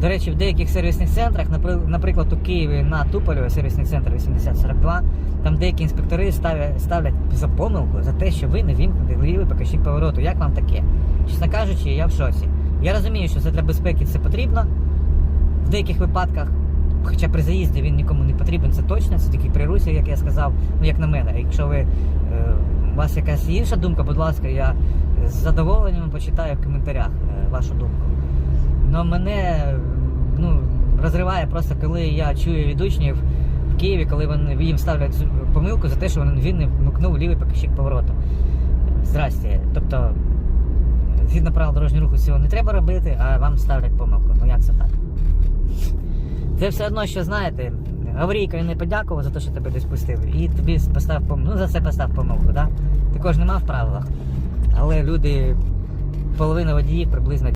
До речі, в деяких сервісних центрах, напри- наприклад, у Києві на Туполєві, сервісний центр 8042, там деякі інспектори ставлять, ставлять за помилку за те, що ви не вімкнете лівий показчик повороту. Як вам таке? Чесно кажучи, я в шоці. Я розумію, що це для безпеки це потрібно в деяких випадках. Хоча при заїзді він нікому не потрібен, це точно, це тільки при русі, як я сказав, ну як на мене. Якщо ви, е, у вас якась інша думка, будь ласка, я з задоволенням почитаю в коментарях е, вашу думку. Но мене ну, розриває просто, коли я чую від учнів в Києві, коли вони їм ставлять помилку за те, що він, не вмикнув лівий показчик повороту. Здрасте. Тобто, згідно правил дорожнього руху, цього не треба робити, а вам ставлять помилку. Ну як це так? Це все одно, що знаєте, Аврійка не подякував за те, що тебе десь пустив, і тобі постав помилку. Ну за це постав помилку, да? Також нема в правилах. Але люди, половина водіїв приблизно